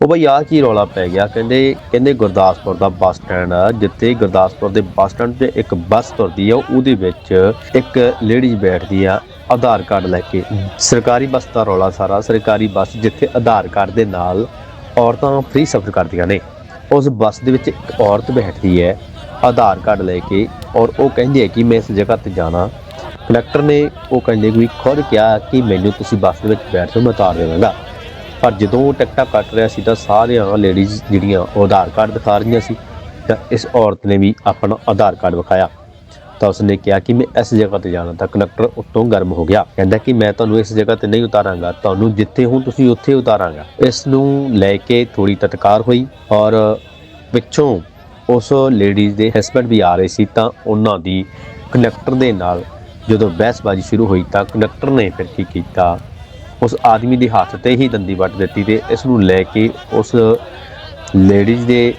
ਉਹ ਬਈ ਆ ਕੀ ਰੌਲਾ ਪੈ ਗਿਆ? ਕਹਿੰਦੇ ਕਹਿੰਦੇ ਗੁਰਦਾਸਪੁਰ ਦਾ ਬੱਸ ਸਟੈਂਡ ਆ, ਜਿੱਥੇ ਗੁਰਦਾਸਪੁਰ ਦੇ ਬੱਸ ਸਟੈਂਡ ਤੇ ਇੱਕ ਬੱਸ ਤੁਰਦੀ ਆ, ਉਹਦੇ ਵਿੱਚ ਇੱਕ ਲੇਡੀਜ਼ ਬੈਠਦੀ ਆ, ਆਧਾਰ ਕਾਰਡ ਲੈ ਕੇ। ਸਰਕਾਰੀ ਬੱਸ ਦਾ ਰੌਲਾ ਸਾਰਾ, ਸਰਕਾਰੀ ਬੱਸ ਜਿੱਥੇ ਆਧਾਰ ਕਾਰਡ ਦੇ ਨਾਲ ਔਰਤਾਂ ਫ੍ਰੀ ਸਫ਼ਰ ਕਰਦੀਆਂ ਨੇ, ਉਸ ਬੱਸ ਦੇ ਵਿੱਚ ਇੱਕ ਔਰਤ ਬੈਠਦੀ ਹੈ, ਆਧਾਰ ਕਾਰਡ ਲੈ ਕੇ, ਔਰ ਉਹ ਕਹਿੰਦੀ ਹੈ ਕਿ ਮੈਂ ਇਸ ਜਗ੍ਹਾ ਤੇ ਜਾਣਾ। ਕੰਡਕਟਰ ਨੇ ਉਹ ਕਹਿੰਦੇ ਵੀ ਖੁਦ ਕਿਹਾ ਕਿ ਮੈਨੂੰ ਤੁਸੀਂ ਬੱਸ ਦੇ ਵਿੱਚ ਬੈਠ ਜਾਓ, ਮੈਂ ਉਤਾਰ ਦੇਵਾਂਗਾ। ਪਰ ਜਦੋਂ ਉਹ ਟਿਕਟਾਂ ਕੱਟ ਰਿਹਾ ਸੀ ਤਾਂ ਸਾਰੀਆਂ ਲੇਡੀਜ਼ ਜਿਹੜੀਆਂ ਉਹ ਆਧਾਰ ਕਾਰਡ ਦਿਖਾ ਰਹੀਆਂ ਸੀ ਤਾਂ ਇਸ ਔਰਤ ਨੇ ਵੀ ਆਪਣਾ ਆਧਾਰ ਕਾਰਡ ਵਿਖਾਇਆ। ਤਾਂ ਉਸਨੇ ਕਿਹਾ ਕਿ ਮੈਂ ਇਸ ਜਗ੍ਹਾ ਤੇ ਜਾਣਾ ਤਾਂ ਕੰਡਕਟਰ ਉੱਤੋਂ ਗਰਮ ਹੋ ਗਿਆ। ਕਹਿੰਦਾ ਕਿ ਮੈਂ ਤੁਹਾਨੂੰ ਇਸ ਜਗ੍ਹਾ ਤੇ ਨਹੀਂ ਉਤਾਰਾਂਗਾ, ਤੁਹਾਨੂੰ ਜਿੱਥੇ ਹੋ ਤੁਸੀਂ ਉੱਥੇ ਉਤਾਰਾਂਗਾ। ਇਸ ਨੂੰ ਲੈ ਕੇ ਥੋੜੀ ਤਤਕਾਰ ਹੋਈ ਔਰ ਪਿੱਛੋਂ ਉਸ ਲੇਡੀਜ਼ ਦੇ ਹਸਬੰਡ ਵੀ ਆ ਰਹੇ ਸੀ ਤਾਂ ਉਹਨਾਂ ਦੀ ਕੰਡਕਟਰ ਦੇ ਨਾਲ ਜਦੋਂ ਬਹਿਸਬਾਜ਼ੀ ਸ਼ੁਰੂ ਹੋਈ ਤਾਂ ਕੰਡਕਟਰ ਨੇ ਫਿਰ ਕੀ ਕੀਤਾ? ਉਸ ਆਦਮੀ ਦੇ ਹੱਥ ਤੇ ਹੀ ਦੰਦੀ ਵੱਟ ਦਿੱਤੀ ਤੇ ਇਸ ਨੂੰ ਲੈ ਕੇ ਉਸ ਲੇਡੀਜ਼ ਦੇ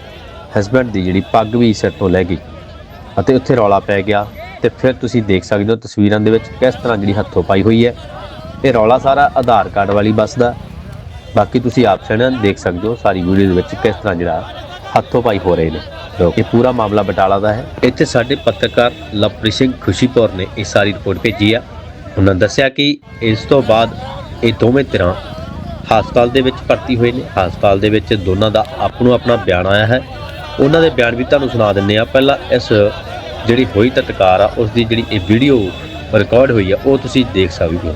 ਹਸਬੰਡ ਦੀ ਜਿਹੜੀ ਪੱਗ ਵੀ ਸਿਰ ਤੋਂ ਲੈ ਗਈ ਅਤੇ ਉੱਥੇ ਰੌਲਾ ਪੈ ਗਿਆ ਤੇ ਫਿਰ ਤੁਸੀਂ ਦੇਖ ਸਕਦੇ ਹੋ ਤਸਵੀਰਾਂ ਦੇ ਵਿੱਚ ਕਿਸ ਤਰ੍ਹਾਂ ਜਿਹੜੀ ਹੱਥੋਂ ਪਾਈ ਹੋਈ ਹੈ। ਇਹ ਰੌਲਾ ਸਾਰਾ ਆਧਾਰ ਕਾਰਡ ਵਾਲੀ ਬੱਸ ਦਾ। ਬਾਕੀ ਤੁਸੀਂ ਆਪ ਸਣ ਦੇਖ ਸਕਦੇ ਹੋ ਸਾਰੀ ਵੀਡੀਓ ਦੇ ਵਿੱਚ ਕਿਸ ਤਰ੍ਹਾਂ ਜਿਹੜਾ ਹੱਥੋਂ ਪਾਈ ਹੋ ਰਹੇ ਨੇ। ਇਹ ਪੂਰਾ ਮਾਮਲਾ ਬਟਾਲਾ ਦਾ ਹੈ। ਇੱਥੇ ਸਾਡੇ ਪੱਤਰਕਾਰ ਲਵਪ੍ਰੀਤ ਸਿੰਘ ਖੁਸ਼ੀਪੁਰ ਨੇ ਇਹ ਸਾਰੀ ਰਿਪੋਰਟ ਭੇਜੀ ਆ। ਉਹਨਾਂ ਦੱਸਿਆ ਕਿ ਇਸ ਤੋਂ ਬਾਅਦ ਇਹ ਦੋਵੇਂ ਧਿਰਾਂ ਹਸਪਤਾਲ ਦੇ ਵਿੱਚ ਭਰਤੀ ਹੋਏ ਨੇ। ਹਸਪਤਾਲ ਦੇ ਵਿੱਚ ਦੋਨਾਂ ਦਾ ਆਪਣੋ ਆਪਣਾ ਬਿਆਨ ਆਇਆ ਹੈ। ਉਹਨਾਂ ਦੇ ਬਿਆਨ ਵੀ ਤੁਹਾਨੂੰ ਸੁਣਾ ਦਿੰਨੇ ਆ ਪਹਿਲਾਂ ਇਸ ਜਿਹੜੀ ਹੋਈ ਤਤਕਾਰ ਆ, ਉਸ ਦੀ ਜਿਹੜੀ ਇਹ ਵੀਡੀਓ ਰਿਕਾਰਡ ਹੋਈ ਆ, ਉਹ ਤੁਸੀਂ ਦੇਖ ਸਕਦੇ ਹੋ।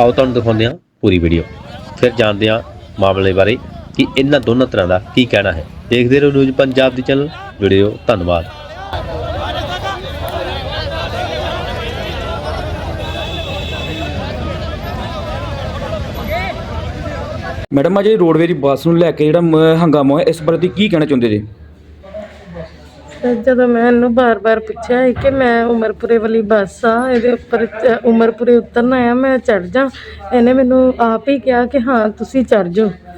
ਆਓ ਤੁਹਾਨੂੰ ਦਿਖਾਉਂਦੇ ਆ ਪੂਰੀ ਵੀਡੀਓ। ਫਿਰ ਜਾਣਦੇ ਆ ਮਾਮਲੇ ਬਾਰੇ ਕਿ ਇਹਨਾਂ ਦੋਨਾਂ ਤਰ੍ਹਾਂ ਦਾ ਕੀ ਕਹਿਣਾ ਹੈ। ਦੇਖਦੇ ਰਹੋ ਨਿਊਜ਼ ਪੰਜਾਬ ਦੀ ਚੈਨਲ। ਜੁੜੇ ਰਹੋ ਧੰਨਵਾਦ। ਮੈਡਮ, ਅਜੇ ਰੋਡਵੇ ਦੀ ਬੱਸ ਨੂੰ ਲੈ ਕੇ ਜਿਹੜਾ ਮ- ਹੰਗਾਮਾ ਹੋਇਆ, ਇਸ ਬਾਰੇ ਤੁਸੀਂ ਕੀ ਕਹਿਣਾ ਚਾਹੁੰਦੇ ਜੀ? ਤੇ ਜਦੋਂ ਮੈਂ ਇਹਨੂੰ ਬਾਰ-ਬਾਰ ਪੁੱਛਿਆ ਸੀ ਕਿ ਮੈਂ ਉਮਰਪੁਰੇ ਵਾਲੀ ਬੱਸ ਆ, ਇਹਦੇ ਉੱਪਰ ਚ- ਉਮਰਪੁਰੇ ਉਤਰਨਾ ਆ ਮੈਂ ਚੜ ਜਾ। ਇਹਨੇ ਮੈਨੂੰ ਆਪ ਹੀ ਕਿਹਾ ਕਿ ਹਾਂ, ਤੁਸੀਂ ਚੜ ਜਾਓ।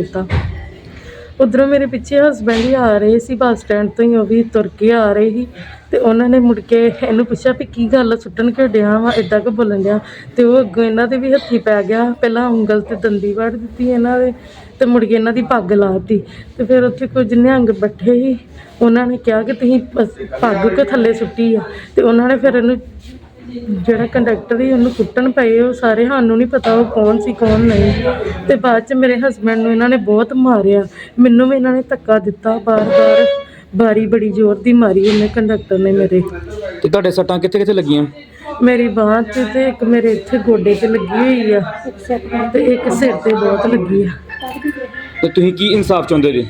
ਦਿੱਤਾ ਉਧਰੋਂ ਮੇਰੇ ਪਿੱਛੇ ਹਸਬੈਂਡ ਹੀ ਆ ਰਹੇ ਸੀ ਬੱਸ ਸਟੈਂਡ ਤੋਂ ਹੀ ਉਹ ਵੀ ਤੁਰ ਕੇ ਆ ਰਹੇ ਸੀ ਤੇ ਉਹਨਾਂ ਨੇ ਮੁੜ ਕੇ ਇਹਨੂੰ ਪੁੱਛਿਆ ਵੀ ਕੀ ਗੱਲ ਆ, ਸੁੱਟਣ ਕਿਉਂ ਡਿਆ ਵਾ ਇਦਾਂ ਕਿ ਬੋਲਣ ਡਿਆ? ਤੇ ਉਹ ਅੱਗੋਂ ਇਹਨਾਂ ਦੇ ਵੀ ਹੱਥੀ ਪੈ ਗਿਆ ਪਹਿਲਾਂ ਉਂਗਲ ਤੇ ਦੰਦੀ ਵੜ ਦਿੱਤੀ ਇਹਨਾਂ ਦੇ ਤੇ ਮੁੜ ਕੇ ਇਹਨਾਂ ਦੀ ਪੱਗ ਲਾਤੀ ਤੇ ਫਿਰ ਉੱਥੇ ਕੁਝ ਨਿਹੰਗ ਬੈਠੇ ਸੀ ਉਹਨਾਂ ਨੇ ਕਿਹਾ ਕਿ ਤੁਸੀਂ ਬਸ ਪੱਗ ਕਿਉਂ ਥੱਲੇ ਸੁੱਟੀ ਆ? ਤੇ ਉਹਨਾਂ ਨੇ ਫਿਰ ਇਹਨੂੰ ਜਿਹੜਾ ਕੰਡਕਟਰ ਸੀ ਉਹਨੂੰ ਕੁੱਟਣ ਪਏ ਉਹ ਸਾਰੇ ਸਾਨੂੰ ਨਹੀਂ ਪਤਾ ਉਹ ਕੌਣ ਸੀ ਕੌਣ ਨਹੀਂ। ਤੇ ਬਾਅਦ ਚ ਮੇਰੇ ਹਸਬੰਡ ਨੂੰ ਇਹਨਾਂ ਨੇ ਬਹੁਤ ਮਾਰਿਆ। ਮੈਨੂੰ ਵੀ ਇਹਨਾਂ ਨੇ ਧੱਕਾ ਦਿੱਤਾ ਬਾਰ-ਬਾਰ। ਬਾਰੀ ਬੜੀ ਜ਼ੋਰ ਦੀ ਮਾਰੀ ਇਹਨੇ ਕੰਡਕਟਰ ਨੇ ਮੇਰੇ। ਤੇ ਤੁਹਾਡੇ ਸੱਟਾਂ ਕਿੱਥੇ ਕਿੱਥੇ ਲੱਗੀਆਂ? ਮੇਰੀ ਬਾਂਹ ਤੇ ਤੇ ਇੱਕ ਮੇਰੇ ਇੱਥੇ ਗੋਡੇ ਤੇ ਲੱਗੀ ਹੋਈ ਆ। ਤੇ ਇੱਕ ਸਿਰ ਤੇ ਬਹੁਤ ਲੱਗੀ ਆ। ਤੇ ਤੁਸੀਂ ਕੀ ਇਨਸਾਫ ਚਾਹੁੰਦੇ ਜੀ?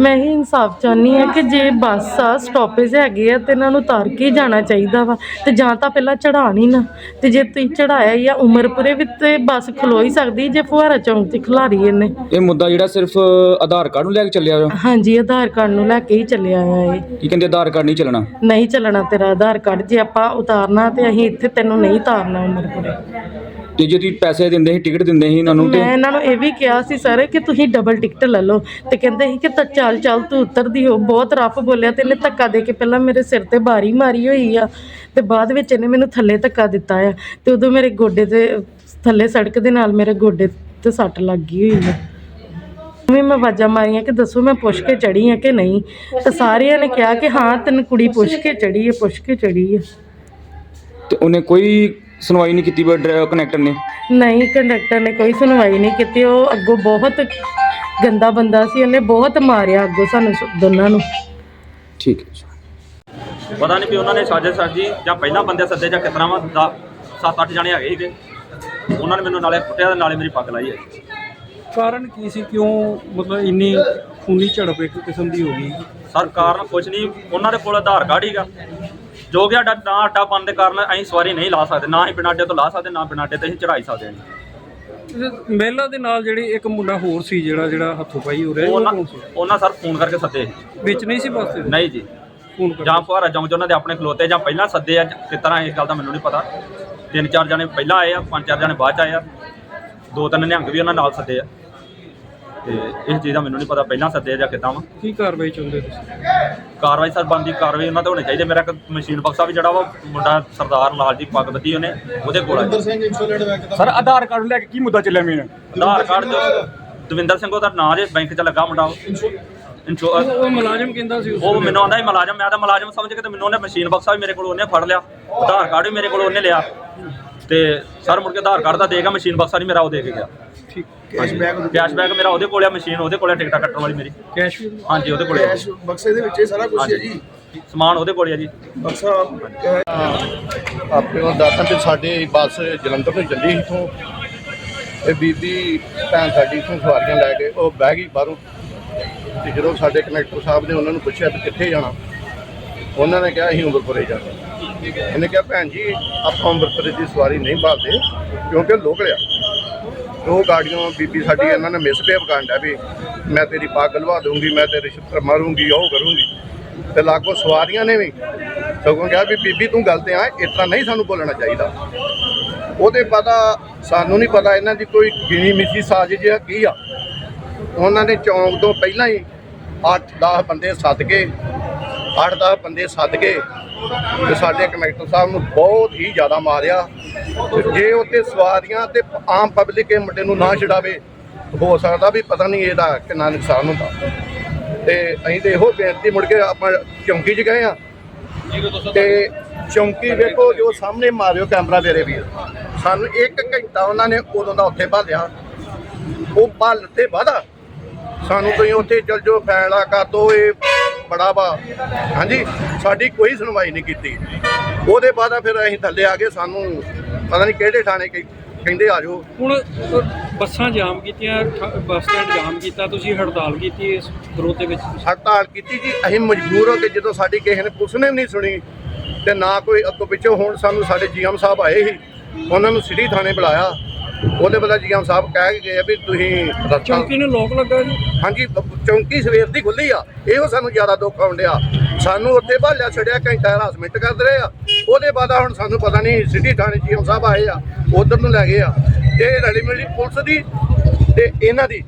ਮੈਂ ਹੀ ਇਨਸਾਫ ਚਾਹਨੀ ਆ ਕਿ ਜੇ ਬੱਸ ਆ ਸਟਾਪੇਜ ਹੈਗੇ ਆ ਤੇ ਇਹਨਾਂ ਨੂੰ ਉਤਾਰ ਕੇ ਹੀ ਜਾਣਾ ਚਾਹੀਦਾ ਵਾ। ਤੇ ਜਾਂ ਤਾਂ ਪਹਿਲਾਂ ਚੜਾਣੀ ਨਾ। ਤੇ ਜੇ ਤੁਸੀਂ ਚੜਾਇਆ ਜਾਂ ਉਮਰਪੁਰੇ ਵਿੱਚ ਤੇ ਬੱਸ ਖਲੋ ਹੀ ਸਕਦੀ ਜੇ ਫੁਹਾਰਾ ਚੌਂਕ 'ਚ ਖਲਾਰੀ ਇਹਨੇ। ਇਹ ਮੁੱਦਾ ਜਿਹੜਾ ਸਿਰਫ ਆਧਾਰ ਕਾਰਡ ਨੂੰ ਲੈ ਕੇ ਚੱਲਿਆ ਵਾ? ਹਾਂਜੀ ਆਧਾਰ ਕਾਰਡ ਨੂੰ ਲੈ ਕੇ ਹੀ ਚੱਲਿਆ ਆ ਇਹ। ਕੀ ਕਹਿੰਦੇ ਆਧਾਰ ਕਾਰਡ ਨਹੀਂ ਚੱਲਣਾ? ਨਹੀਂ ਚੱਲਣਾ ਤੇਰਾ ਆਧਾਰ ਕਾਰਡ। ਜੇ ਆਪਾਂ ਉਤਾਰਨਾ ਤੇ ਅਸੀਂ ਇੱਥੇ ਤੈਨੂੰ ਨਹੀਂ ਉਤਾਰਨਾ ਉਮਰਪੁਰੇ। ਤੇ ਜੇ ਤੁਸੀਂ ਪੈਸੇ ਦਿੰਦੇ ਸੀ ਟਿਕਟ ਦਿੰਦੇ ਸੀ ਇਹਨਾਂ ਨੂੰ ਤੇ ਮੈਂ ਇਹਨਾਂ ਨੂੰ ਇਹ ਵੀ ਕਿਹਾ ਸੀ ਸਰ ਕਿ ਤੁਸੀਂ ਡਬਲ ਟਿਕਟ ਲੈ ਲਓ ਤੇ ਕਹਿੰਦੇ ਸੀ ਕਿ ਤਾਂ ਚੱਲ ਚੱਲ ਤੂੰ ਉਤਰਦੀ ਹੋ ਬਹੁਤ ਰਫ ਬੋਲਿਆ ਤੇ ਇਹਨੇ ਧੱਕਾ ਦੇ ਕੇ ਪਹਿਲਾਂ ਮੇਰੇ ਸਿਰ ਤੇ ਬਾਰੀ ਮਾਰੀ ਹੋਈ ਆ ਤੇ ਬਾਅਦ ਵਿੱਚ ਇਹਨੇ ਮੈਨੂੰ ਥੱਲੇ ਧੱਕਾ ਦਿੱਤਾ ਆ ਤੇ ਉਦੋਂ ਮੇਰੇ ਗੋਡੇ ਤੇ ਥੱਲੇ ਸੜਕ ਦੇ ਨਾਲ ਮੇਰੇ ਗੋਡੇ ਤੇ ਸੱਟ ਲੱਗ ਗਈ ਹੋਈ ਆ। ਵੀ ਮੈਂ ਆਵਾਜ਼ਾਂ ਮਾਰੀਆਂ ਕਿ ਦੱਸੋ ਮੈਂ ਪੁੱਛ ਕੇ ਚੜੀ ਆ ਕਿ ਨਹੀਂ? ਤੇ ਸਾਰਿਆਂ ਨੇ ਕਿਹਾ ਕਿ ਹਾਂ ਤੈਨੂੰ ਕੁੜੀ ਪੁੱਛ ਕੇ ਚੜੀ ਹੈ ਪੁੱਛ ਕੇ ਚੜੀ ਹੈ ਤੇ ਉਹਨੇ ਕੋਈ ਸੁਣਵਾਈ ਨਹੀਂ ਕੀਤੀ ਕਨੈਕਟਰ ਨੇ? ਨਹੀਂ ਕੰਡਕਟਰ ਨੇ ਕੋਈ ਸੁਣਵਾਈ ਨਹੀਂ ਕੀਤੀ। ਉਹ ਅੱਗੋਂ ਬਹੁਤ ਗੰਦਾ ਬੰਦਾ ਸੀ। ਉਹਨੇ ਬਹੁਤ ਮਾਰਿਆ ਅੱਗੋਂ ਸਾਨੂੰ ਸ- ਦੋਨਾਂ ਨੂੰ। ਠੀਕ ਹੈ ਜੀ। ਪਤਾ ਨਹੀਂ ਵੀ ਉਹਨਾਂ ਨੇ ਸਾਜੇ ਸਾਜੀ ਜਾਂ ਪਹਿਲਾਂ ਬੰਦੇ ਸੱਦੇ ਜਾਂ ਕਿਤਨਾ ਵਾ। ਦਾ ਸੱਤ ਅੱਠ ਜਣੇ ਹੈਗੇ ਸੀਗੇ। ਉਹਨਾਂ ਨੇ ਮੈਨੂੰ ਨਾਲੇ ਕੁੱਟਿਆ ਤੇ ਨਾਲੇ ਮੇਰੀ ਪੱਗ ਲਾਈ ਹੈ। ਕਾਰਨ ਕੀ ਸੀ? ਕਿਉਂ ਮਤਲਬ ਇੰਨੀ ਖੂਨੀ ਝੜਪ ਇੱਕ ਕਿਸਮ ਦੀ ਹੋ ਗਈ? ਸਰ ਕਾਰਨ ਕੁਝ ਨਹੀਂ। ਉਹਨਾਂ ਦੇ ਕੋਲ ਆਧਾਰ ਕਾਰਡ ਹੀਗਾ। ਜੋ ਕਿ ਸਾਡਾ ਨਾ ਅੱਡਾ ਪਾਉਣ ਦੇ ਕਾਰਨ ਅਸੀਂ ਸਵਾਰੀ ਨਹੀਂ ਲਾ ਸਕਦੇ ਨਾ ਹੀ ਬਿਨਾਂ ਅੱਡੇ ਤੋਂ ਲਾ ਸਕਦੇ ਨਾ ਬਿਨਾਂ ਅੱਡੇ ਤੇ ਅਸੀਂ ਚੜਾਈ ਸਕਦੇ ਹਾਂ। ਮਹਿਲਾ ਦੇ ਨਾਲ ਜਿਹੜੀ ਇੱਕ ਮੁੰਡਾ ਹੋਰ ਸੀ ਜਿਹੜਾ ਜਿਹੜਾ ਹੱਥੋਂ ਪਾਈ ਹੋ ਰਿਹਾ ਉਹ ਉਹਨਾਂ ਕੌਣ ਸੀ? ਉਹਨਾਂ ਸਰ ਫੋਨ ਕਰਕੇ ਸੱਦੇ ਵਿੱਚ ਨਹੀਂ ਸੀ ਬੱਸ ਦੇ ਨਹੀਂ ਜੀ। ਫੋਨ ਕਰ ਜਾਂ ਫੁਹਾਰਾ 'ਚ ਉਹਨਾਂ ਦੇ ਆਪਣੇ ਖਲੋਤੇ ਜਾਂ ਪਹਿਲਾਂ ਸੱਦੇ ਆ ਕਿਸ ਤਰ੍ਹਾਂ ਇਸ ਗੱਲ ਦਾ ਮੈਨੂੰ ਨਹੀਂ ਪਤਾ। ਤਿੰਨ ਚਾਰ ਜਣੇ ਪਹਿਲਾਂ ਆਏ ਆ ਪੰਜ ਚਾਰ ਜਣੇ ਬਾਅਦ ਚ ਆਏ ਆ। ਦੋ ਤਿੰਨ ਨਿਹੰਗ ਵੀ ਉਹਨਾਂ ਨਾਲ ਸੱਦੇ ਆ। ਤੇ ਇਸ ਚੀਜ਼ ਦਾ ਮੈਨੂੰ ਨਹੀਂ ਪਤਾ ਪਹਿਲਾਂ ਸੱਦੇ ਆ ਜਾਂ ਕਿੱਦਾਂ ਵਾ। ਕੀ ਕਾਰਵਾਈ ਚਾਹੁੰਦੇ ਤੁਸੀਂ? ਕਾਰਵਾਈ ਸਰ ਬੰਦੀ ਕਾਰਵਾਈ ਉਹਨਾਂ ਤੇ ਹੋਣੀ ਚਾਹੀਦੀ ਮੇਰਾ ਇੱਕ ਮਸ਼ੀਨ ਬਕਸਾ ਵੀ ਜਿਹੜਾ ਵਾ ਮੁੰਡਾ ਸਰਦਾਰ ਲਾਲ ਜੀ ਪੱਗ ਬੱਧੀ ਉਹਨੇ ਉਹਦੇ ਕੋਲ ਆ ਸਰ ਆਧਾਰ ਕਾਰਡ ਲੈ ਕੇ ਕੀ ਮੁੱਦਾ ਚੱਲਿਆ ਮੇਨ? ਆਧਾਰ ਕਾਰਡ ਜੋ ਦਵਿੰਦਰ ਸਿੰਘ ਉਹਦਾ ਨਾਂ ਜੇ ਬੈਂਕ 'ਚ ਲੱਗਾ ਮੁੰਡਾ ਉਹ। ਉਹ ਮੁਲਾਜ਼ਮ ਕਹਿੰਦਾ ਸੀ ਉਸ ਉਹ। ਮੈਨੂੰ ਆਂਦਾ ਸੀ ਮੁਲਾਜ਼ਮ ਮੈਂ ਤਾਂ ਮੁਲਾਜ਼ਮ ਸਮਝ ਕੇ ਤੇ ਮੈਨੂੰ ਉਹਨੇ ਮਸ਼ੀਨ ਬਕਸਾ ਵੀ ਮੇਰੇ ਕੋਲ ਉਹਨੇ ਫੜ ਲਿਆ। ਆਧਾਰ ਕਾਰਡ ਵੀ ਮੇਰੇ ਕੋਲ ਉਹਨੇ ਲਿਆ। ਤੇ ਸਰ ਮੁੜ ਕੇ ਆਧਾਰ ਕਾਰਡ ਦਾ ਦੇਗਾ ਮਸ਼ੀਨ ਬਕਸਾ ਨਹੀਂ ਮੇਰਾ ਉਹ ਦੇ ਕੇ ਗਿਆ। ਠੀਕ ਕੈਸ਼ਬੈਕ ਮੇਰਾ ਉਹਦੇ ਕੋਲ ਆ ਮਸ਼ੀਨ ਉਹਦੇ ਕੋਲ ਆ ਟਿਕਟਾਂ ਕੱਟਣ ਵਾਲੀ ਮੇਰੀ। ਕੈਸ਼? ਵੀ ਹਾਂਜੀ ਉਹਦੇ ਕੋਲ ਆ। ਕੈਸ਼ ਬਕਸੇ ਦੇ ਵਿੱਚ ਇਹ ਸਾਰਾ ਕੁਝ ਹੈ ਜੀ? ਸਮਾਨ ਉਹਦੇ ਕੋਲ ਆ ਜੀ। ਬਕਸਾ ਆਪਣੇ ਉਹ ਦਾਤਾਂ ਤੇ ਸਾਡੇ ਬੱਸ ਜਲੰਧਰ ਤੋਂ ਚੱਲੀ ਇਥੋਂ। ਇਹ ਬੀਬੀ ਭੈਣ ਸਾਡੀ ਇਥੋਂ ਸਵਾਰੀਆਂ ਲੈ ਕੇ ਉਹ ਬਹਿ ਗਈ ਬਾਹਰੋਂ। ਤੇ ਜਦੋਂ ਸਾਡੇ ਕਨੈਕਟਰ ਸਾਹਿਬ ਨੇ ਉਹਨਾਂ ਨੂੰ ਪੁੱਛਿਆ ਕਿੱਥੇ ਜਾਣਾ ਉਹਨਾਂ ਨੇ ਕਿਹਾ ਅਸੀਂ ਉਮਰਪੁਰੇ ਜਾਣਾ। ਇਹਨੇ ਕਿਹਾ ਭੈਣ ਜੀ ਆਪਾਂ ਉਮਰਪੁਰੇ ਦੀ ਸਵਾਰੀ ਨਹੀਂ ਭਾਲਦੇ ਕਿਉਂਕਿ ਲੋਕਲ ਆ। ਉਹ ਗਾੜੀਆਂ ਬੀਬੀ ਸਾਡੀ ਇਹਨਾਂ ਨੇ ਮਿਸਬਿਹੇਵ ਕਰਨ ਡਿਆ ਵੀ ਮੈਂ ਤੇਰੀ ਪੱਗ ਲਵਾ ਦੂੰਗੀ ਮੈਂ ਤੇਰੇ ਛਿੱਤਰ ਮਾਰੂੰਗੀ, ਉਹ ਕਰੂੰਗੀ। ਤੇ ਲਾਗੋ ਸਵਾਰੀਆਂ ਨੇ ਵੀ ਸਗੋਂ ਕਿਹਾ ਵੀ ਬੀਬੀ ਤੂੰ ਗਲਤ ਆ, ਇਤਨਾ ਨਹੀਂ ਸਾਨੂੰ ਬੋਲਣਾ ਚਾਹੀਦਾ। ਉਹਦੇ ਪਤਾ ਸਾਨੂੰ ਨਹੀਂ ਪਤਾ ਇਹਨਾਂ ਦੀ ਕੋਈ ਗਿਣੀ ਮਿੱਥੀ ਸਾਜ਼ਿਸ਼ ਆ, ਕੀ ਆ। ਉਹਨਾਂ ਨੇ ਚੌਂਕ ਤੋਂ ਪਹਿਲਾਂ ਹੀ 8-10 ਬੰਦੇ ਸੱਦ ਕੇ 8-10 ਬੰਦੇ ਸੱਦ ਕੇ ਤੇ ਸਾਡੇ ਕਨੈਕਟਰ ਸਾਹਿਬ ਨੂੰ ਬਹੁਤ ਹੀ ਜ਼ਿਆਦਾ ਮਾਰਿਆ। ਤੇ ਜੇ ਉੱਤੇ ਸਵਾਰੀਆਂ ਤੇ ਆਮ ਪਬਲਿਕ ਇਹ ਮੁੰਡੇ ਨੂੰ ਨਾ ਛਡਾਵੇ, ਹੋ ਸਕਦਾ ਵੀ ਪਤਾ ਨਹੀਂ ਇਹਦਾ ਕਿੰਨਾ ਨੁਕਸਾਨ ਹੁੰਦਾ। ਤੇ ਅਸੀਂ ਤੇ ਇਹੋ ਬੇਨਤੀ ਮੁੜ ਕੇ ਆਪਾਂ ਚੌਂਕੀ 'ਚ ਗਏ ਆ ਤੇ ਚੌਂਕੀ ਵੇਖੋ ਜੋ ਸਾਹਮਣੇ ਮਾਰਿਓ ਕੈਮਰਾ ਮੇਰੇ ਵੀਰ। ਸਾਨੂੰ 1 ਘੰਟਾ ਉਹਨਾਂ ਨੇ ਉਦੋਂ ਦਾ ਉੱਥੇ ਭਾਲਿਆ। ਉਹ ਭੱਲ ਤੇ ਵਾਦਾ ਸਾਨੂੰ ਤੁਸੀਂ ਉੱਥੇ ਚਲ ਜਾਓ ਫੈਲਾ ਕਰ ਦੋ, ਇਹ ਬੜਾ ਵਾ। ਹਾਂਜੀ ਸਾਡੀ ਕੋਈ ਸੁਣਵਾਈ ਨਹੀਂ ਕੀਤੀ। ਉਹਦੇ ਬਾਅਦ ਫਿਰ ਅਸੀਂ ਥੱਲੇ ਆ ਗਏ ਸਾਨੂੰ ਪਤਾ ਨਹੀਂ ਕਿਹੜੇ ਥਾਣੇ ਕਹਿ- ਕਹਿੰਦੇ ਆ ਜਾਓ। ਹੁਣ ਬੱਸਾਂ ਜਾਮ ਕੀਤੀਆਂ ਠ- ਬੱਸ ਸਟੈਂਡ ਜਾਮ ਕੀਤਾ ਤੁਸੀਂ ਹੜਤਾਲ ਕੀਤੀ ਇਸ ਵਿਰੋਧ ਦੇ ਵਿੱਚ? ਹੜਤਾਲ ਕੀਤੀ ਜੀ ਅਸੀਂ ਮਜਬੂਰ ਹੋ ਕੇ ਜਦੋਂ ਸਾਡੀ ਕਿਸੇ ਨੇ ਪੁਲਿਸ ਨੇ ਵੀ ਨਹੀਂ ਸੁਣੀ ਤੇ ਨਾ ਕੋਈ ਅੱਗੋਂ ਪਿੱਛੋਂ ਹੁਣ ਸਾਨੂੰ ਸਾਡੇ ਜੀਐਮ ਸਾਹਿਬ ਆਏ ਸੀ ਉਹਨਾਂ ਨੂੰ ਸਿਟੀ ਥਾਣੇ ਬੁਲਾਇਆ। ਉਹਦੇ ਬਦਲੇ ਜੀਐਮ ਸਾਹਿਬ ਕਹਿ ਕੇ ਗਏ ਆ ਵੀ ਤੁਸੀਂ ਰਸਤਾ ਚੌਂਕੀ ਨੂੰ ਲੋਕ ਲੱਗਾ ਜੀ। ਹਾਂਜੀ ਬ- ਚੌਂਕੀ ਸਵੇਰ ਦੀ ਖੁੱਲੀ ਆ। ਇਹੋ ਸਾਨੂੰ ਜ਼ਿਆਦਾ ਦੁੱਖ ਆਉਂਦਿਆ। ਸਾਨੂੰ ਉੱਥੇ ਭਾਲਿਆ ਛੜਿਆ ਘੰਟਾ ਹਰਾਸਮੈਂਟ ਕਰਦੇ ਰਹੇ ਆ। ਉਹਦੇ ਬਾਅਦ ਹੁਣ ਸਾਨੂੰ ਪਤਾ ਨਹੀਂ ਸਿਟੀ ਥਾਣੇ ਜੀਐਮ ਸਾਹਿਬ ਆਏ ਆ ਉਧਰ ਨੂੰ ਲੈ ਗਏ ਆ। ਇਹ ਰਲੀ ਮਿਲੀ ਪੁਲਿਸ ਦੀ ਤੇ ਇਹਨਾਂ ਦੀ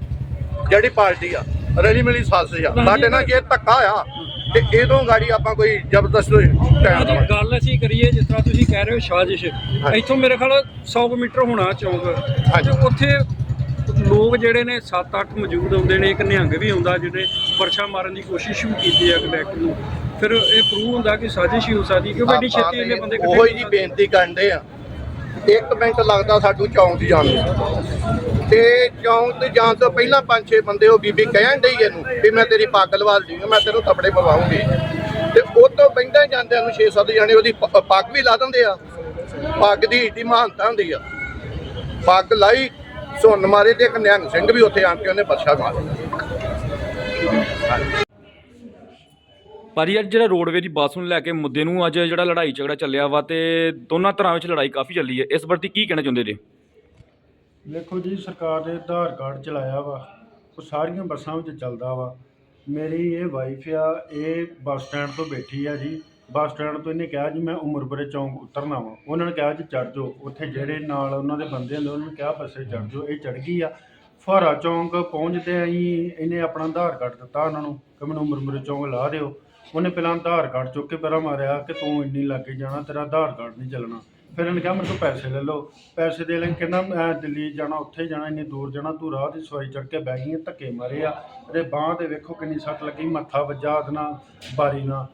ਜਿਹੜੀ ਪਾਰਟੀ ਆ ਰਲੀ ਮਿਲੀ ਸਾਜ਼ਿਸ਼ ਆ। ਸਾਡੇ ਨਾਲ ਜੇ ਧੱਕਾ ਆ ਤੇ ਇਹਦੋਂ ਗਾੜੀ ਆਪਾਂ ਕੋਈ ਜ਼ਬਰਦਸਤ ਟਾਈਮ ਜੀ ਦਵਾਂਗੇ। ਗੱਲ ਅਸੀਂ ਕਰੀਏ ਜਿਸ ਤਰ੍ਹਾਂ ਤੁਸੀਂ ਕਹਿ ਰਹੇ ਹੋ ਸਾਜ਼ਿਸ਼। ਇੱਥੋਂ ਮੇਰੇ ਖਿਆਲ 100 ਕੁ ਮੀਟਰ ਹੋਣਾ ਚੌਂਕ। ਹਾਂਜੀ। ਤੇ ਉੱਥੇ ਲੋਕ ਜਿਹੜੇ ਨੇ 7-8 ਮੌਜੂਦ ਹੁੰਦੇ ਨੇ ਇੱਕ ਨਿਹੰਗ ਵੀ ਹੁੰਦਾ ਜਿਹਨੇ ਪਰਛਾ ਮਾਰਨ ਦੀ ਕੋਸ਼ਿਸ਼ ਵੀ ਕੀਤੀ ਹੈ ਕਨੈਕਟ ਨੂੰ। ਫਿਰ ਇਹ ਪ੍ਰੂਵ ਹੁੰਦਾ ਕਿ ਸਾਜ਼ਿਸ਼ ਹੀ ਹੋ ਸਕਦੀ ਕਿ ਵੱਡੀ ਆਪਾਂ ਛੇਤੀ ਇਹਨੇ ਬੰਦੇ ਉਹੋ ਹੀ ਜੀ ਬੇਨਤੀ ਕਰਦੇ ਆ। ਇੱਕ ਮਿੰਟ ਲੱਗਦਾ ਸਾਡੂ ਚੌਂਕ 'ਚ ਜਾਣ ਨੂੰ। ਤੇ ਚੌਂਕ ਤੇ ਜਾਣ ਤੋਂ ਪਹਿਲਾਂ ਪੰਜ ਛੇ ਬੰਦੇ ਉਹ ਬੀਬੀ ਕਹਿਣ ਡਈ ਇਹਨੂੰ ਵੀ ਮੈਂ ਤੇਰੀ ਪੱਗ ਲਵਾ ਲਈ ਮੈਂ ਤੈਨੂੰ ਥੱਪੜੇ ਪਵਾਉਂਗੀ। ਤੇ ਉਹ ਤੋਂ ਬੈਂਦਾ ਜਾਂਦਿਆਂ ਨੂੰ 6-7 ਜਾਣੇ ਉਹਦੀ ਪੱਗ ਵੀ ਲਾ ਦਿੰਦੇ ਆ। ਪੱਗ ਦੀ ਏਡੀ ਮਹਾਨਤਾ ਹੁੰਦੀ ਆ। ਪੱਗ ਲਾਈ, ਸੁੰਨ ਮਾਰੇ ਤੇ ਇੱਕ ਨਿਹੰਗ ਸਿੰਘ ਵੀ ਉੱਥੇ ਆ ਕੇ ਉਹਨੇ ਬੱਚਾ ਮਾਰਿਆ। ਭਾਜੀ ਅੱਜ ਜਿਹੜਾ ਰੋਡਵੇ ਦੀ ਬੱਸ ਨੂੰ ਲੈ ਕੇ ਮੁੱਦੇ ਨੂੰ ਅੱਜ ਜਿਹੜਾ ਲੜਾਈ ਝਗੜਾ ਚੱਲਿਆ ਵਾ ਤੇ ਦੋਨਾਂ ਤਰ੍ਹਾਂ ਵਿੱਚ ਲੜਾਈ ਕਾਫੀ ਚੱਲੀ ਹੈ। ਇਸ ਪ੍ਰਤੀ ਕੀ ਕਹਿਣਾ ਚਾਹੁੰਦੇ ਜੀ? ਦੇਖੋ ਜੀ, ਸਰਕਾਰ ਨੇ ਆਧਾਰ ਕਾਰਡ ਚਲਾਇਆ ਵਾ, ਉਹ ਸਾਰੀਆਂ ਬੱਸਾਂ ਵਿੱਚ ਚੱਲਦਾ ਵਾ। ਮੇਰੀ ਇਹ ਵਾਈਫ ਆ, ਇਹ ਬੱਸ ਸਟੈਂਡ ਤੋਂ ਬੈਠੀ ਆ ਜੀ। ਬੱਸ ਸਟੈਂਡ ਤੋਂ ਇਹਨੇ ਕਿਹਾ ਜੀ, ਮੈਂ ਉਮਰਪੁਰੇ ਚੌਂਕ ਉਤਰਨਾ ਵਾ। ਉਹਨਾਂ ਨੇ ਕਿਹਾ ਜੀ, ਚੜ੍ਹ ਜਾਓ। ਉੱਥੇ ਜਿਹੜੇ ਨਾਲ ਉਹਨਾਂ ਦੇ ਬੰਦੇ ਹੁੰਦੇ, ਉਹਨਾਂ ਨੇ ਕਿਹਾ, ਬੱਸੇ ਚੜ੍ਹ ਜਾਓ, ਇਹ ਚੜ੍ਹ ਗਈ ਆ। ਫੁਹਾਰਾ ਚੌਂਕ ਪਹੁੰਚਦੇ ਅਸੀਂ ਇਹਨੇ ਆਪਣਾ ਆਧਾਰ ਕਾਰਡ ਦਿੱਤਾ ਉਹਨਾਂ ਨੂੰ ਕਿ ਮੈਨੂੰ ਉਮਰਪੁਰੇ ਚੌਂਕ ਲਾ ਦਿਓ। ਉਹਨੇ ਪਹਿਲਾਂ ਆਧਾਰ ਕਾਰਡ ਚੁੱਕ ਕੇ ਪਹਿਲਾਂ ਮਾਰਿਆ ਕਿ ਤੂੰ ਇੰਨੀ ਲੱਗੇ ਜਾਣਾ ਤੇਰਾ ਆਧਾਰ ਕਾਰਡ ਨਹੀਂ ਚੱਲਣਾ। ਫਿਰ ਉਹਨੇ ਕਿਹਾ ਮੇਰੇ ਕੋਲ ਪੈਸੇ ਲੈ ਲਓ। ਪੈਸੇ ਦੇ ਲੈ ਕਹਿੰਦਾ ਮੈਂ ਦਿੱਲੀ ਜਾਣਾ ਉੱਥੇ ਜਾਣਾ ਇੰਨੀ ਦੂਰ ਜਾਣਾ ਤੂੰ ਰਾਹ ਦੀ ਸਵਾਰੀ ਚੜ ਕੇ ਬਹਿ ਗਈ ਹੈ, ਧੱਕੇ ਮਾਰੇ ਆ। ਤੇ ਬਾਂਹ ਤੇ ਵੇਖੋ ਕਿੰਨੀ ਸੱਟ ਲੱਗੀ ਮੱਥਾ ਵੱਜਾ ਨਾਲ ਬਾਰੀ ਨਾਲ।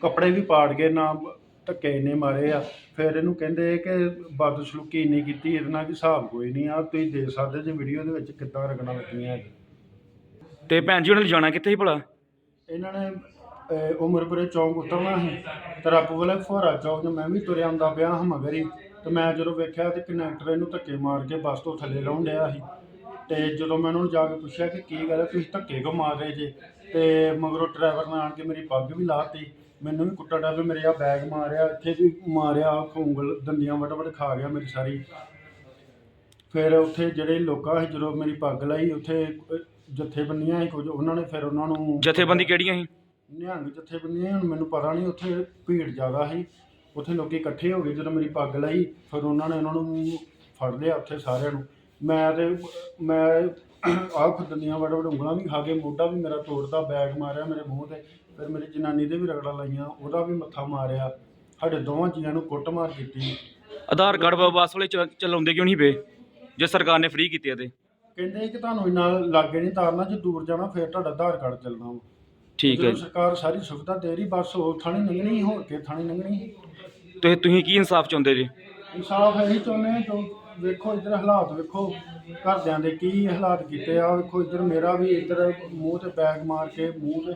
ਕੱਪੜੇ ਵੀ ਪਾੜ ਗਏ ਨਾ ਧੱਕੇ ਇੰਨੇ ਮਾਰੇ ਆ। ਫਿਰ ਇਹਨੂੰ ਕਹਿੰਦੇ ਕਿ ਬਦਸਲੂਕੀ ਇੰਨੀ ਕੀਤੀ ਇਹਦੇ ਨਾਲ ਕਿ ਹਿਸਾਬ ਕੋਈ ਨਹੀਂ ਆ। ਤੁਸੀਂ ਦੇਖ ਸਕਦੇ ਜੇ ਵੀਡੀਓ ਦੇ ਵਿੱਚ ਕਿੱਦਾਂ ਰਗਣਾ ਲੱਗੀਆਂ। ਤੇ ਭੈਣ ਜੀ ਉਹਨਾਂ ਨੇ ਜਾਣਾ ਕਿੱਥੇ ਸੀ ਭਲਾ? ਇਹਨਾਂ ਨੇ ਅਹ, ਉਮਰਪੁਰੇ ਚੌਂਕ ਉਤਰਨਾ ਸੀ ਤੇ ਰੱਬ ਵਾਲੇ ਫੁਹਾਰਾ ਚੌਂਕ 'ਚ ਮੈਂ ਵੀ ਤੁਰਿਆ ਆਉਂਦਾ ਪਿਆ ਹਾਂ ਮਗਰ ਹੀ ਤੇ ਮੈਂ ਜਦੋਂ ਵੇਖਿਆ ਤੇ ਕੰਡਕਟਰ ਇਹਨੂੰ ਧੱਕੇ ਮਾਰ ਕੇ ਬੱਸ ਤੋਂ ਥੱਲੇ ਲਾਉਣ ਡਿਆ ਸੀ ਤੇ ਜਦੋਂ ਮੈਂ ਉਹਨਾਂ ਨੂੰ ਜਾ ਕੇ ਪੁੱਛਿਆ ਕਿ ਕੀ ਗੱਲ ਹੈ ਤੁਸੀਂ ਧੱਕੇ ਕਿਉਂ ਮਾਰ ਰਹੇ ਜੇ? ਤੇ ਮਗਰੋਂ ਡਰਾਈਵਰ ਨੇ ਆਣ ਕੇ ਮੇਰੀ ਪੱਗ ਵੀ ਲਾਤੀ ਮੈਨੂੰ ਵੀ ਕੁੱਟਾ ਡਾਬੇ ਮੇਰੇ ਆ ਬੈਗ ਮਾਰਿਆ ਇੱਥੇ ਵੀ ਮਾਰਿਆ ਉਂਗਲ ਦੰਦੀਆਂ ਵਟ ਵਟ ਖਾ ਗਿਆ ਮੇਰੀ ਸਾਰੀ। ਫਿਰ ਉੱਥੇ ਜਿਹੜੇ ਲੋਕਾਂ ਸੀ ਜਦੋਂ ਮੇਰੀ ਪੱਗ ਲਾਈ ਉੱਥੇ ਜਥੇਬੰਦੀਆਂ ਸੀ ਕੁਝ ਉਹਨਾਂ ਨੇ ਫਿਰ ਉਹਨਾਂ ਨੂੰ ਜਥੇਬੰਦੀ ਕਿਹੜੀਆਂ ਸੀ? ਨਿਹੰਗ ਜਥੇਬੰਦੀਆਂ ਹੁਣ ਮੈਨੂੰ ਪਤਾ ਨਹੀਂ ਉੱਥੇ ਭੀੜ ਜ਼ਿਆਦਾ ਸੀ। ਉੱਥੇ ਲੋਕੀ ਇਕੱਠੇ ਹੋ ਗਏ ਜਦੋਂ ਮੇਰੀ ਪੱਗ ਲਾਈ ਫਿਰ ਉਹਨਾਂ ਨੇ ਉਹਨਾਂ ਨੂੰ ਫੜ ਲਿਆ ਉੱਥੇ ਸਾਰਿਆਂ ਨੂੰ। ਮੈਂ ਤੇ ਮੈਂ ਆਹ ਖੁਦਨੀਆਂ ਵੜ ਵੜ ਉਂਗਲਾਂ ਵੀ ਖਾ ਕੇ ਮੋਢਾ ਵੀ ਮੇਰਾ ਤੋੜਦਾ ਬੈਗ ਮਾਰਿਆ ਮੇਰੇ ਮੂੰਹ ਤੇ ਫਿਰ ਮੇਰੀ ਜਨਾਨੀ ਦੇ ਵੀ ਰਗੜਾ ਲਾਈਆਂ ਉਹਦਾ ਵੀ ਮੱਥਾ ਮਾਰਿਆ। ਸਾਡੇ ਦੋਵਾਂ ਜੀਆਂ ਨੂੰ ਕੁੱਟਮਾਰ ਕੀਤੀ। ਆਧਾਰ ਕਾਰਡ ਬ- ਬੱਸ ਵਾਲੇ ਚ- ਚਲਾਉਂਦੇ ਕਿਉਂ ਨਹੀਂ ਪਏ? ਜੇ ਸਰਕਾਰ ਨੇ ਫ੍ਰੀ ਕੀਤੇ ਆ ਤੇ। ਕਹਿੰਦੇ ਕਿ ਤੁਹਾਨੂੰ ਇੰਨਾ ਲਾਗੇ ਨਹੀਂ ਤਾਰਨਾ ਜੇ ਦੂਰ ਜਾਣਾ ਫਿਰ ਤੁਹਾਡਾ ਆਧਾਰ ਕਾਰਡ ਚੱਲਣਾ ਵਾ। ਠੀਕ ਹੈ ਜਦੋਂ ਜੀ। ਸਰਕਾਰ ਸਾਰੀ ਸੁਵਿਧਾ ਦੇ ਰਹੀ ਬੱਸ ਉਹ ਥਾਣੀ ਲੰਘਣੀ ਹੋਰ ਕੇ ਥਾਣੀ ਲੰਘਣੀ ਤੇ ਤੁਸੀਂ ਕੀ ਇਨਸਾਫ ਚਾਹੁੰਦੇ ਜੀ? ਇਨਸਾਫ ਇਹੀ ਚਾਹੁੰਦੇ ਹਾਂ ਜੋ ਵੇਖੋ ਇੱਧਰ ਹਾਲਾਤ ਵੇਖੋ ਘਰਦਿਆਂ ਦੇ ਕੀ ਹਾਲਾਤ ਕੀਤੇ ਆ ਵੇਖੋ ਇੱਧਰ ਮੇਰਾ ਵੀ ਇੱਧਰ ਮੂੰਹ ਤੇ ਬੈਗ ਮਾਰ ਕੇ ਮੂੰਹ ਤੇ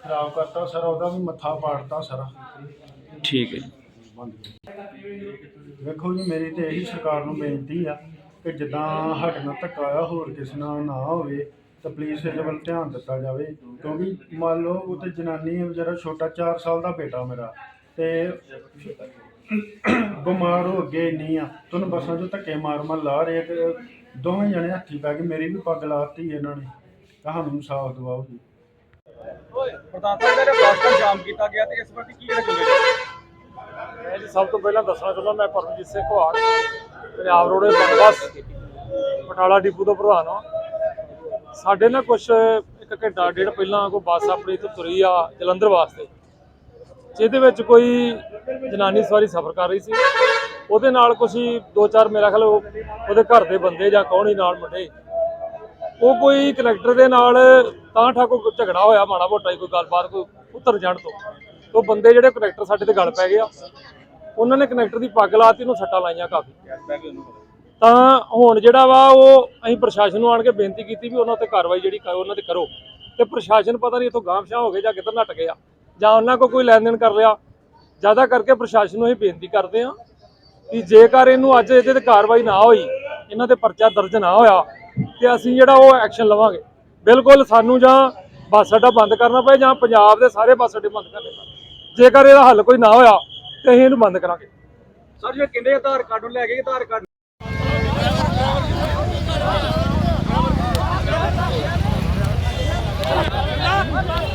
ਖਰਾਬ ਕਰਤਾ ਸਾਰਾ ਉਹਦਾ ਵੀ ਮੱਥਾ ਪਾੜਤਾ ਸਾਰਾ। ਠੀਕ ਹੈ ਜੀ। ਵੇਖੋ ਜੀ ਮੇਰੀ ਤੇ ਇਹੀ ਸਰਕਾਰ ਨੂੰ ਬੇਨਤੀ ਆ ਕਿ ਜਿੱਦਾਂ ਸਾਡੇ ਨਾਲ ਧੱਕਾ ਆ ਹੋਰ ਕਿਸੇ ਨਾਲ ਨਾ ਹੋਵੇ ਤਾਂ ਪਲੀਜ਼ ਇਹਦੇ ਵੱਲ ਧਿਆਨ ਦਿੱਤਾ ਜਾਵੇ ਕਿਉਂਕਿ ਮੰਨ ਲਓ ਉਹ ਤੇ ਜਨਾਨੀ ਹੈ ਵਿਚਾਰਾ ਛੋਟਾ 4 ਸਾਲ ਦਾ ਬੇਟਾ ਮੇਰਾ ਤੇ ਬਿਮਾਰ ਹੋ ਅੱਗੇ ਇੰਨੀ ਆ ਤੁਹਾਨੂੰ ਬੱਸਾਂ 'ਚੋਂ ਧੱਕੇ ਮਾਰ ਮਾਰ ਲਾ ਰਹੇ ਤੇ ਦੋਵੇਂ ਜਣੇ ਹੱਥੀ ਪੈ ਕੇ ਮੇਰੀ ਵੀ ਪੱਗ ਲਾਤੀ ਇਹਨਾਂ ਨੇ ਕਹਾਣੀ ਇਨਸਾਫ ਦਿਵਾਓ। ਜੀ ਪ੍ਰਧਾਨ ਸਾਹਿਬ ਜਿਹੜਾ ਬੱਸ ਦਾ ਜਾਮ ਕੀਤਾ ਗਿਆ ਤੇ ਇਸ ਬਾਰੇ ਕੀ ਕਹਿਣਾ ਚਾਹੁੰਦੇ ਮੈਂ ਜੀ ਸਭ ਤੋਂ ਪਹਿਲਾਂ ਦੱਸਣਾ ਚਾਹੁੰਦਾ ਮੈਂ ਪਰਮਜੀਤ ਸਿੰਘ ਘਵਾੜ ਪੰਜਾਬ ਰੋਡ ਦੇ ਬੱਸ ਬਟਾਲਾ ਡਿਪੂ ਤੋਂ ਪ੍ਰਧਾਨ ਹਾਂ। ਸਾਡੇ ਨਾਲ ਕੁਝ ਇੱਕ ਘੰਟਾ, ਡੇਢ ਪਹਿਲਾਂ ਕੋਈ ਬੱਸ ਆਪਣੀ ਇੱਥੋਂ ਤੁਰੀ ਆ ਜਲੰਧਰ ਵਾਸਤੇ। ਜਿਹਦੇ ਵਿੱਚ ਕੋਈ ਜਨਾਨੀ ਸਵਾਰੀ ਸਫ਼ਰ ਕਰ ਰਹੀ ਸੀ। ਉਹਦੇ ਨਾਲ ਕੁਝ ਦੋ ਚਾਰ ਮੇਰਾ ਖਿਆਲ ਉਹ- ਉਹਦੇ ਘਰ ਦੇ ਬੰਦੇ ਜਾਂ ਕੌਣ ਹੀ ਨਾਲ ਮੁੰਡੇ। ਉਹ ਕੋਈ ਕਨੈਕਟਰ ਦੇ ਨਾਲ ਤਾਂ ਠਾਕੋ ਝਗੜਾ ਹੋਇਆ, ਮਾੜਾ ਮੋਟਾ ਹੀ ਕੋਈ ਗੱਲਬਾਤ, ਕੋਈ ਉਤਰ ਜਾਣ ਤੋਂ। ਉਹ ਬੰਦੇ ਜਿਹੜੇ ਕਨੈਕਟਰ ਸਾਡੇ ਤੇ ਗੱਲ ਪੈ ਗਿਆ ਉਹਨਾਂ ਨੇ ਕਨੈਕਟਰ ਦੀ ਪੱਗ ਲਾਤੀ, ਉਹਨੂੰ ਸੱਟਾਂ ਲਾਈਆਂ ਕਾਫੀ। ਤਾਂ ਹੁਣ ਜਿਹੜਾ ਵਾ ਉਹ ਅਸੀਂ ਪ੍ਰਸ਼ਾਸਨ ਨੂੰ ਆਣ ਕੇ ਬੇਨਤੀ ਕੀਤੀ ਵੀ ਉਹਨਾਂ ਤੇ ਕਾਰਵਾਈ ਜਿਹੜੀ ਕਰੋ ਉਹਨਾਂ ਤੇ ਕਰੋ। ਤੇ ਪ੍ਰਸ਼ਾਸਨ ਪਤਾ ਨਹੀਂ ਇਥੋਂ ਗਾਂਵਸ਼ਾ ਹੋ ਗਏ ਜਾਂ ਕਿੱਧਰ ਨੱਟ ਗਿਆ ਜਾਂ ਉਹਨਾਂ ਕੋ ਕੋਈ ਲੈਣ ਦੇਣ ਕਰ ਲਿਆ। ਜ਼ਿਆਦਾ ਕਰਕੇ ਪ੍ਰਸ਼ਾਸਨ ਨੂੰ ਅਸੀਂ ਬੇਨਤੀ ਕਰਦੇ ਹਾਂ ਕਿ ਜੇਕਰ ਇਹਨੂੰ ਅੱਜ ਇਹਦੇ ਤੇ ਕਾਰਵਾਈ ਨਾ ਹੋਈ, ਇਹਨਾਂ ਤੇ ਪਰਚਾ ਦਰਜ ਨਾ ਹੋਇਆ, ਤੇ ਅਸੀਂ ਜਿਹੜਾ ਉਹ ਐਕਸ਼ਨ ਲਵਾਂਗੇ। ਬਿਲਕੁਲ ਸਾਨੂੰ ਜਾਂ ਬੱਸ ਅੱਡਾ ਬੰਦ ਕਰਨਾ ਪਏ ਜਾਂ ਪੰਜਾਬ ਦੇ ਸਾਰੇ ਬੱਸ ਅੱਡੇ ਬੰਦ ਕਰਨੇ ਪਏ। ਜੇਕਰ ਇਹਦਾ ਹੱਲ ਕੋਈ ਨਾ ਹੋਇਆ, ਤੇ ਅਸੀਂ ਇਹਨੂੰ ਬੰਦ ਕਰਾਂਗੇ। ਸਰ, ਜੇ ਕਿੰਨੇ ਆਧਾਰ ਕਾਰਡ ਲੈ ਕੇ ਆਧਾਰ ਕਾਰਡ Come on.